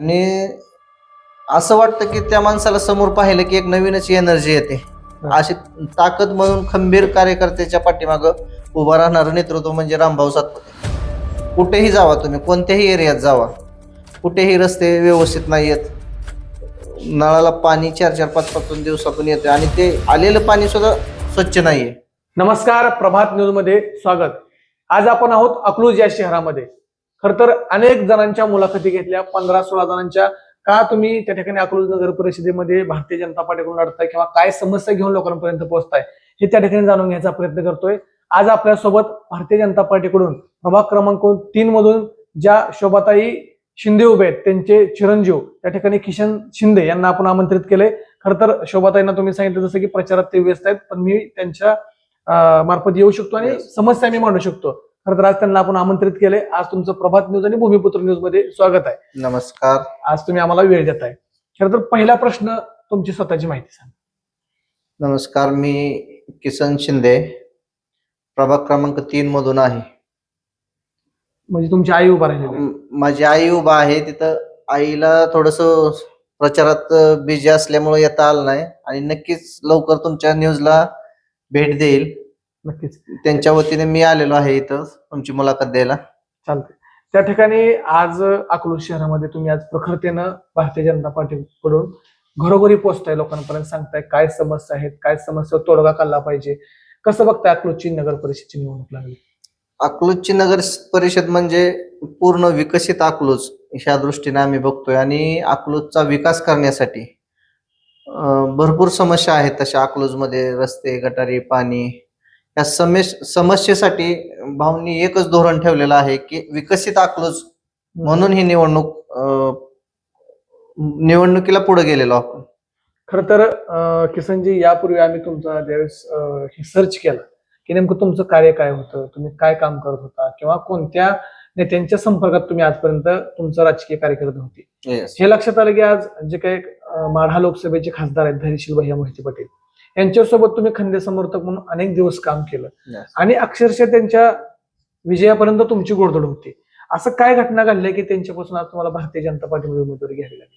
आणि असं वाटतं की त्या माणसाला समोर पाहिलं की एक नवीनच एनर्जी येते. अशी ताकद म्हणून खंबीर कार्यकर्त्याच्या पाठीमागं उभा राहणारं नेतृत्व म्हणजे रामभाऊ सातपुते. कुठेही जावा तुम्ही कोणत्याही एरियात जावा. कुठेही रस्ते व्यवस्थित नाही आहेत नळाला पाणी चार चार पाच पाच दोन दिवसातून येते आणि ते आलेलं पाणी सुद्धा स्वच्छ नाहीये. नमस्कार प्रभात न्यूजमध्ये स्वागत. आज आपण आहोत अकलूज या शहरामध्ये. खर तर अनेक जणांच्या मुलाखती घेतल्या पंधरा सोळा जणांच्या. का तुम्ही त्या ठिकाणी अकलूज नगर परिषदेमध्ये भारतीय जनता पार्टीकडून लढताय किंवा काय समस्या घेऊन लोकांपर्यंत पोहोचताय हे त्या ठिकाणी जाणून घ्यायचा प्रयत्न करतोय. आज आपल्यासोबत भारतीय जनता पार्टीकडून प्रभाग क्रमांक तीन मधून ज्या शोभाताई शिंदे उभे आहेत त्यांचे चिरंजीव त्या ठिकाणी किशन शिंदे यांना आपण आमंत्रित केले. खरं तर शोभाताईंना तुम्ही सांगितलं जसं की प्रचारात ते व्यस्त आहेत पण मी त्यांच्या मार्फत येऊ शकतो आणि. समस्या मी मांडू शकतो. खरं तर आज त्यांना आपण आमंत्रित केले आज तुमचं प्रभात न्यूज आणि भूमिपुत्र न्यूजमध्ये स्वागत आहे. नमस्कार. आज तुम्ही आम्हाला वेळ देताय. खरं तर पहिला प्रश्न तुमची स्वतःची माहिती सांगा. नमस्कार मी किसन शिंदे. प्रभाग क्रमांक तीन मधून आहे. म्हणजे तुमची आई उभा. म- माझी आई उभा आहे. तिथं आईला थोडस प्रचारात बिझी असल्यामुळे येता आलं नाही. आणि नक्कीच लवकर तुमच्या न्यूजला भेट देईल. नक्कीच. त्यांच्या वतीने मी आलेलो आहे इथं तुमची मुलाखत द्यायला. चालतंय. त्या ठिकाणी आज अकलूज शहरामध्ये तुम्ही आज प्रखरतेनं भारतीय जनता पार्टीकडून घरोघरी पोहोचताय लोकांपर्यंत सांगताय काय समस्या आहेत काय समस्या तोडगा काढला पाहिजे. कसं बघताय अकलूजची नगर परिषदची निवडणूक लागली? अकलूजची नगर परिषद म्हणजे पूर्ण विकसित अकलूज ह्या दृष्टीने आम्ही बघतोय. आणि अकलूजचा विकास करण्यासाठी भरपूर समस्या आहेत तशा अकलूजमध्ये रस्ते गटारी पाणी या समेश समस्येसाठी भाऊंनी एकच धोरण ठेवलेलं आहे की विकसित अकलूज म्हणून ही निवडणूक निवडणुकीला पुढे गेलेलो आपण. खर तर किसनजी यापूर्वी आम्ही तुमचा ज्यावेळेस हे सर्च केलं की नेमकं तुमचं कार्य काय होतं तुम्ही काय काम करत होता किंवा कोणत्या नेत्यांच्या संपर्कात तुम्ही आजपर्यंत तुमचं राजकीय कार्यकर्ते होते हे लक्षात आलं की आज जे काही माढा लोकसभेचे खासदार आहेत धैर्यशील भैया मोहिते पाटील यांच्यासोबत तुम्ही खंदे समर्थक म्हणून अनेक दिवस काम केलं. आणि अक्षरशः त्यांच्या विजयापर्यंत तुमची गोडधोड होती. असं काय घटना घडल्या की त्यांच्यापासून आज तुम्हाला भारतीय जनता पार्टीमध्ये उमेदवारी घ्यावी लागली?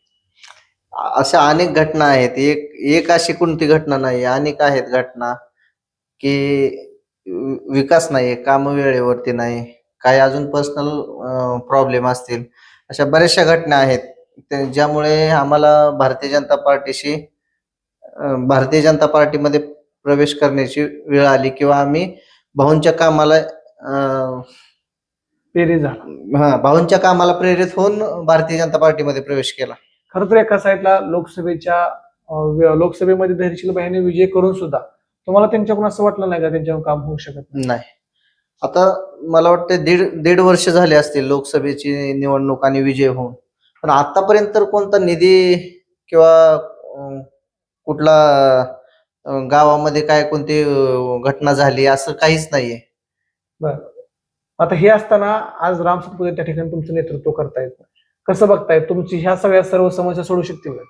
अशा अनेक घटना आहेत. एक एक अशी कोणती घटना नाही अनेक आहेत घटना की विकास नाही काम वेळेवरती नाही काही अजून पर्सनल प्रॉब्लेम असतील. अशा बऱ्याचशा घटना आहेत. ज्यामुळे आम्हाला भारतीय जनता पार्टीशी भारतीय जनता पार्टीमध्ये प्रवेश करण्याची वेळ आली किंवा आम्ही भाऊंच्या कामाला अं, पेरी झाला. हा भाऊंच्या कामाला प्रेरित होऊन भारतीय जनता पार्टीमध्ये प्रवेश केला. खरं तर एका साईडला लोकसभेच्या अं, लोकसभेमध्ये धैर्यशील भाईने विजय करून सुद्धा तुम्हाला त्यांच्याकडून असं वाटलं नाही का त्यांच्याकडून काम होऊ शकत नाही? नाही. आता मला वाटतं दीड दीड वर्ष झाले असतील लोकसभेची निवडणूक आणि विजय होऊन. पण आतापर्यंत तर कोणता निधी किंवा अं, कुठला अं, गावामध्ये काय कोणती अं, घटना झाली असं काहीच नाहीये. आता हे असताना आज राम सातपुते त्या ठिकाणी तुमचं नेतृत्व करतायत. कसं बघताय? तुमची ह्या सगळ्या सर्व समस्या सोडू शकतील का?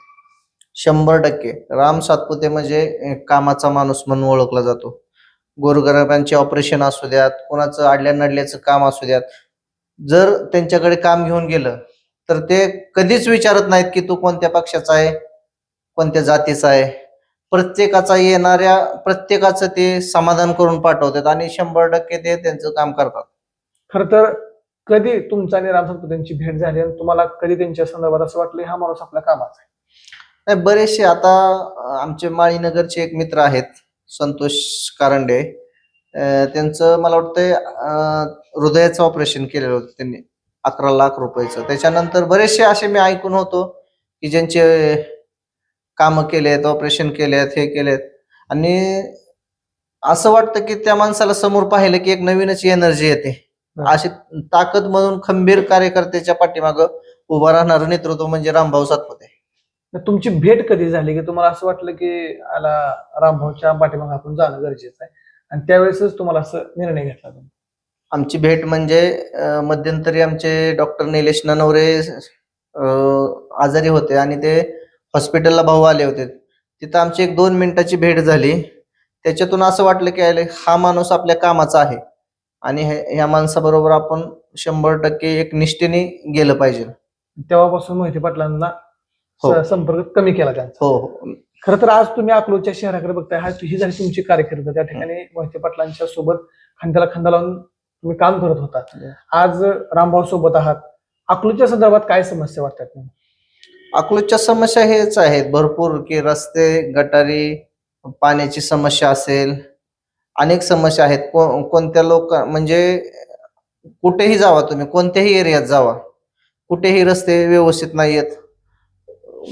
शंभर टक्के. राम सातपुते म्हणजे अं, कामाचा माणूस म्हणून ओळखला जातो. गोरगरिबांचे ऑपरेशन असू द्यात कोणाचं आडल्या नडल्याचं काम असू द्यात. जर त्यांच्याकडे काम घेऊन गेलं तर ते कधीच विचारत नाहीत की तू कोणत्या पक्षाचा आहे? कोणत्या जातीचा आहे. प्रत्येकाचा येणाऱ्या प्रत्येकाचं ते समाधान करून पाठवतात आणि शंभर टक्के ते त्यांचं काम करतात. खरं तर कधी तुमचा आणि राम सातपुतेंची भेट झाली आणि तुम्हाला कधी त्यांच्या संदर्भात असं वाटलं हा माणूस आपल्या कामाचा आहे? नाही बरेचसे आता आमचे माळीनगरचे एक मित्र आहेत संतोष कारंडे. त्यांचं मला वाटतंय हृदयाचं ऑपरेशन केलेलं होतं त्यांनी अकरा लाख रुपयाचं. त्याच्यानंतर बरेचसे असे मी ऐकून होतो की ज्यांचे कामं केलेत ऑपरेशन केलेत हे केलेत. आणि असं वाटतं की त्या माणसाला समोर पाहिलं की एक नवीनच एनर्जी येते. अशी ताकद म्हणून खंबीर कार्यकर्त्याच्या पाठीमागं उभा राहणारं नेतृत्व म्हणजे रामभाऊ सातपुते. तर तुमची भेट कधी झाली की तुम्हाला असं वाटलं की आला रामभाऊच्या पाठीमागे आपण जाणं गरजेचं आहे? आणि त्यावेळेसच तुम्हाला असं निर्णय घेतला तुम्ही? आमची भेट म्हणजे मध्यंतरी आमचे डॉक्टर निलेश ननवरे आजारी होते आणि ते हॉस्पिटलला भाऊ आले होते. तिथं आमची एक दोन मिनिटाची भेट झाली. त्याच्यातून असं वाटलं की अरे, हा माणूस आपल्या कामाचा आहे. आणि हे- ह्या माणसाबरोबर आपण शंभर टक्के एक निष्ठेने गेलं पाहिजे. तेव्हापासून मोहिते पाटलांना स- हो. संपर्क कमी केला त्यांचा. हो हो. खरं तर आज तुम्ही अकलूजच्या शहराकडे बघताय हा ही झाली तुमची कारकीर्द. त्या ठिकाणी मोहिते पाटलांच्या सोबत खांद्याला खांदा लावून तुम्ही काम करत होता. आज रामभाऊ सोबत आहात. अकलूजच्या संदर्भात काय समस्या वाटतात तुम्हाला? अकलूजच्या समस्या हेच आहेत. भरपूर की रस्ते गटारी पाण्याची समस्या असेल अनेक समस्या आहेत. को- कोणत्या लोक म्हणजे कुठेही जावा तुम्ही कोणत्याही एरियात जावा. कुठेही रस्ते व्यवस्थित नाही आहेत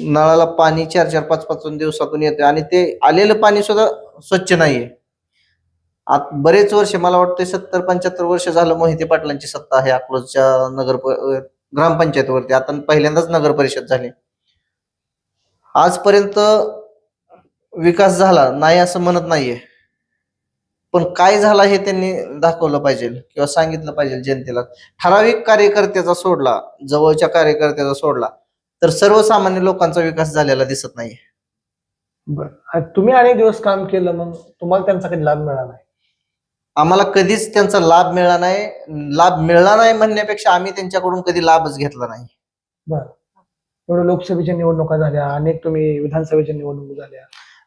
नळाला पाणी चार चार पाच पाच दिवसातून येते आणि ते आलेलं पाणी सुद्धा स्वच्छ नाहीये. आत बरेच वर्ष मला वाटतं सत्तर पंच्याहत्तर वर्ष झालं मोहिते पाटलांची सत्ता आहे अकलूजच्या नगर ग्रामपंचायतीवरती. आता पहिल्यांदाच नगर परिषद झाली. आजपर्यंत विकास झाला नाही असं म्हणत नाहीये. पण काय झाला हे त्यांनी दाखवलं पाहिजे किंवा सांगितलं पाहिजे जनतेला. ठराविक कार्यकर्त्याचा सोडला जवळच्या कार्यकर्त्याचा सोडला तर सर्वसामान्य लोकांचा विकास झालेला दिसत नाही बरं. तुम्ही अनेक दिवस काम केलं मग तुम्हाला त्यांचा काही लाभ मिळाला नाही? आम्हाला कधीच त्यांचा लाभ मिळाला नाही. लाभ मिळला नाही म्हणण्यापेक्षा आम्ही त्यांच्याकडून कधी लाभच घेतला नाही. एवढ्या लोकसभेच्या निवडणुका झाल्या अनेक तुम्ही विधानसभेच्या निवडणुका झाल्या.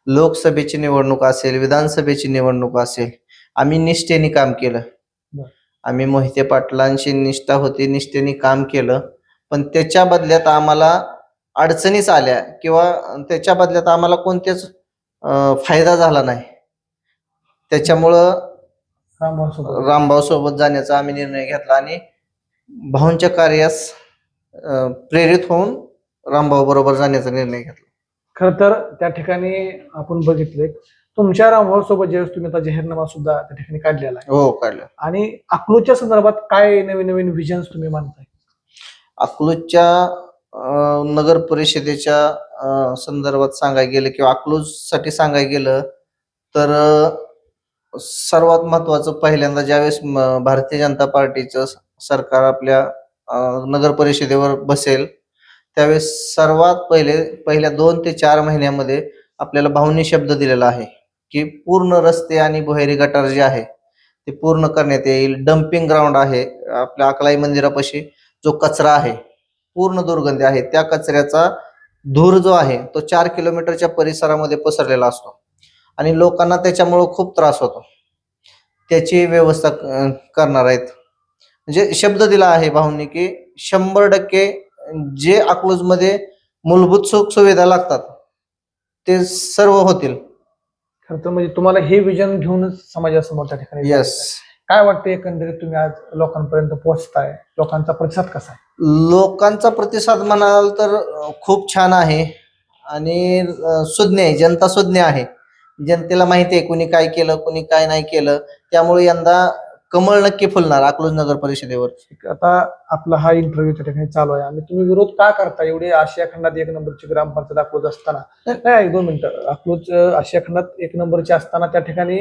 लोकसभेची निवडणूक असेल विधानसभेची निवडणूक असेल आम्ही निष्ठेने काम केलं. बर. आम्ही मोहिते पाटलांची निष्ठा होती निष्ठेने काम केलं पण त्याच्या बदल्यात आम्हाला अडचणीच आल्या किंवा त्याच्या बदल्यात आम्हाला कोणतेच अं, फायदा झाला नाही. त्याच्यामुळं रामभाऊ सोबत. रामभाऊ सोबत जाण्याचा आम्ही निर्णय घेतला आणि भाऊंच्या कार्यास अं, प्रेरित होऊन रामभाऊ बरोबर जाण्याचा निर्णय घेतला. खर तर त्या ठिकाणी आपण बघितले तुमच्या रामभाऊ सोबत ज्यावेळेस तुम्ही आता जाहीरनामा सुद्धा त्या ठिकाणी काढलेला आहे. हो काढलं आणि अकलूजच्या संदर्भात काय नवीन नवीन विजन्स तुम्ही मानताय अकलूजच्या अं, नगर परिषदेच्या अं, संदर्भात सांगायला गेलं किंवा अकलूजसाठी सांगायला गेलं तर अं, सर्वात महत्वाचं पहिल्यांदा ज्यावेळेस म- भारतीय जनता पार्टीचं स- सरकार आपल्या अं, नगर परिषदेवर बसेल त्यावेळेस सर्वात पहिले पहिल्या दोन ते चार महिन्यामध्ये आपल्याला भावनी शब्द दिलेला आहे की पूर्ण रस्ते आणि भुहेरी गटार जे आहे ते पूर्ण करण्यात येईल. डम्पिंग ग्राउंड आहे आपल्या अकलाई मंदिरापाशी जो कचरा आहे पूर्ण दुर्गंधी आहे. त्या कचऱ्याचा धूर जो आहे तो चार किलोमीटरच्या परिसरामध्ये पसरलेला असतो. आणि लोकांना त्याच्यामुळं खूप त्रास होतो. त्याची व्यवस्था करणार आहेत. म्हणजे शब्द दिला आहे भाऊंनी की शंभर टक्के जे अकलूजमध्ये मूलभूत सुख सुविधा लागतात ते सर्व होतील. खर तर म्हणजे तुम्हाला हे विजन घेऊनच समाजासमोर त्या ठिकाणी येस. काय वाटतं एकंदरीत तुम्ही आज लोकांपर्यंत पोहोचताय? लोकांचा प्रतिसाद कसा आहे? लोकांचा प्रतिसाद म्हणाल तर खूप छान आहे. आणि अं, सुज्ञ आहे जनता सुज्ञ आहे. जनतेला माहिती आहे कुणी काय केलं कुणी काय नाही केलं. त्यामुळे यंदा कमळ नक्की फुलणार अकलूज नगर परिषदेवर. आता आपला हा इंटरव्ह्यू त्या ठिकाणी चालू आहे. आणि तुम्ही विरोध का करता एवढी आशिया खंडात एक नंबरची ग्रामपंचायत अकलूज असताना. नाही एक दोन मिनिटं. अकलूज आशिया खंडात एक नंबरची असताना त्या ठिकाणी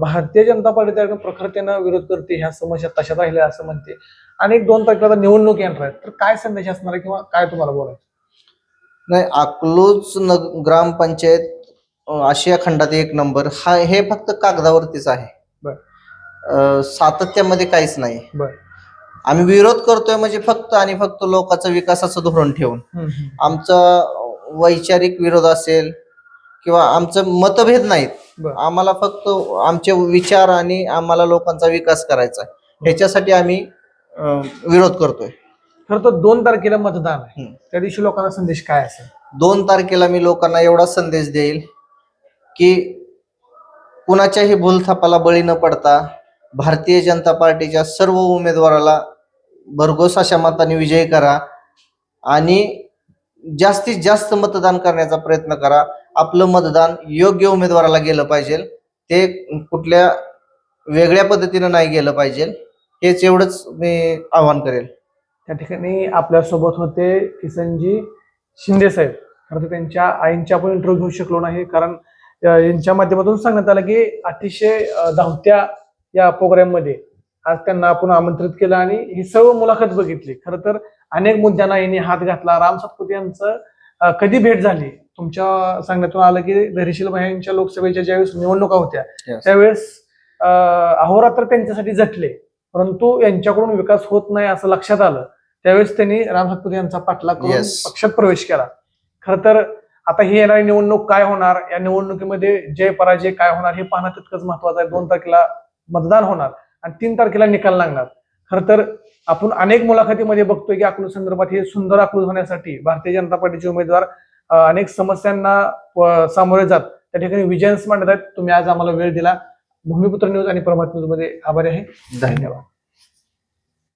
भारतीय जनता पार्टी त्या प्रखरतेनं विरोध करते. ह्या समस्या तशाच राहिल्या असं म्हणते. आणि एक दोन तारखेला निवडणूक येणार आहेत तर काय संदेश असणार आहे किंवा काय तुम्हाला बोलायचं? नाही अकलूज नग ग्रामपंचायत आशिया खंडात एक नंबर. हा हे फक्त कागदावरतीच आहे. अं, सातत्यामध्ये काहीच नाही. बर. आम्ही विरोध करतोय म्हणजे फक्त आणि फक्त लोकांचं विकासाचं धोरण ठेवून. आमचा वैचारिक विरोध असेल किंवा आमचं मतभेद नाहीत. बर. आम्हाला फक्त आमचे विचार आणि आम्हाला लोकांचा विकास करायचा आहे. ह्याच्यासाठी आम्ही अं, विरोध करतोय. खरं तर दोन तारखेला मतदान आहे. हम्म. त्या दिवशी लोकांना संदेश काय असेल? दोन तारखेला मी लोकांना एवढा संदेश देईल की कुणाच्याही भूलथापाला बळी न पडता भारतीय जनता पार्टीच्या सर्व उमेदवाराला भरघोस अशा मताने विजयी करा आणि जास्तीत जास्त मतदान करण्याचा प्रयत्न करा. आपलं मतदान योग्य उमेदवाराला गेलं पाहिजे. ते कुठल्या वेगळ्या पद्धतीनं नाही गेलं पाहिजे. हेच एवढंच मी आवाहन करेल. त्या ठिकाणी आपल्यासोबत होते किसनजी शिंदे साहेब. खरं तर त्यांच्या आईंच्या आपण इंटरव्ह्यू घेऊ शकलो नाही कारण यांच्या माध्यमातून सांगण्यात आलं की अतिशय धावत्या या प्रोग्राममध्ये आज त्यांना आपण आमंत्रित केलं आणि ही सर्व मुलाखत बघितली. खरं तर अनेक मुद्द्यांना यांनी हात घातला. राम सातपुते यांचं कधी भेट झाली? तुमच्या सांगण्यातून आलं की धैर्यशील भाई यांच्या लोकसभेच्या ज्यावेळेस निवडणुका होत्या Yes. त्यावेळेस अहोरात्र त्यांच्यासाठी झटले परंतु यांच्याकडून विकास होत नाही असं लक्षात आलं. त्यावेळेस त्यांनी राम सातपुते यांचा पाठलाग करून Yes. पक्षात प्रवेश केला. खर तर आता ही येणारी निवडणूक काय होणार? या निवडणुकीमध्ये जय पराजय काय होणार हे पाहणं तितकंच महत्वाचं आहे. दोन तारखेला मतदान होणार आणि तीन तारखेला निकाल लागणार. खर तर आपण अनेक मुलाखतीमध्ये बघतोय की अकलूज संदर्भात हे सुंदर अकलूज होण्यासाठी भारतीय जनता पार्टीचे उमेदवार अनेक समस्यांना सामोरे जात. त्या ठिकाणी विजयन्स मांडत आहेत. तुम्ही आज आम्हाला वेळ दिला. भूमिपुत्र न्यूज आणि प्रभात न्यूजमध्ये आभारी आहे. धन्यवाद.